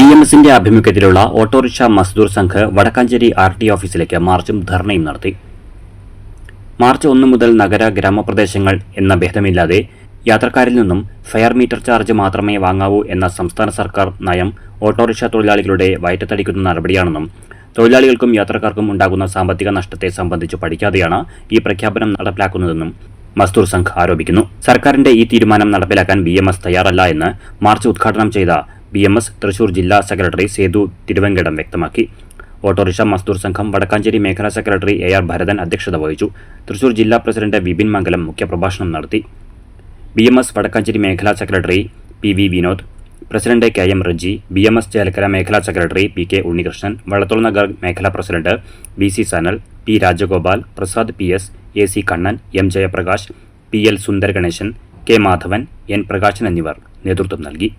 B M എസിന്റെ ആഭിമുഖ്യത്തിലുള്ള autorickshaw Mazdoor Sangh Vadakkancherry R T ഓഫീസിലേക്ക് മാർച്ചും ധർണയും നടത്തി. മാർച്ച് ഒന്ന് മുതൽ നഗര ഗ്രാമപ്രദേശങ്ങൾ എന്ന ഭേദമില്ലാതെ യാത്രക്കാരിൽ നിന്നും ഫെയർ മീറ്റർ ചാർജ് മാത്രമേ വാങ്ങാവൂ എന്ന സംസ്ഥാന സർക്കാർ നയം ഓട്ടോറിക്ഷ തൊഴിലാളികളുടെ വയറ്റത്തടിക്കുന്ന നടപടിയാണെന്നും തൊഴിലാളികൾക്കും യാത്രക്കാർക്കും ഉണ്ടാകുന്ന സാമ്പത്തിക നഷ്ടത്തെ സംബന്ധിച്ച് പഠിക്കാതെയാണ് ഈ പ്രഖ്യാപനം നടപ്പിലാക്കുന്നതെന്നും മസ്ദൂർ സംഘ് ആരോപിക്കുന്നു. സർക്കാരിന്റെ ഈ തീരുമാനം നടപ്പിലാക്കാൻ ബി തയ്യാറല്ല എന്ന് മാർച്ച് ഉദ്ഘാടനം ചെയ്ത ബി എം എസ് തൃശൂർ ജില്ലാ സെക്രട്ടറി സേതു തിരുവങ്കടം വ്യക്തമാക്കി. ഓട്ടോറിക്ഷ മസ്ദൂർ സംഘം വടക്കാഞ്ചേരി മേഖലാ സെക്രട്ടറി എ ആർ ഭരതൻ അധ്യക്ഷത വഹിച്ചു. തൃശൂർ ജില്ലാ പ്രസിഡന്റ് വിപിൻ മംഗലം മുഖ്യപ്രഭാഷണം നടത്തി. ബി എം എസ് വടക്കാഞ്ചേരി മേഖലാ secretary P V Vinod president K M Reji B M S Chelakkara മേഖലാ secretary P K Unnikrishnan Vallathol Nagar മേഖലാ president B C Sanal P Rajagopal Prasad P S A C Kannan M Jayaprakash P L Sundar Ganesan K Madhavan N Prakashan എന്നിവർ നേതൃത്വം നൽകി.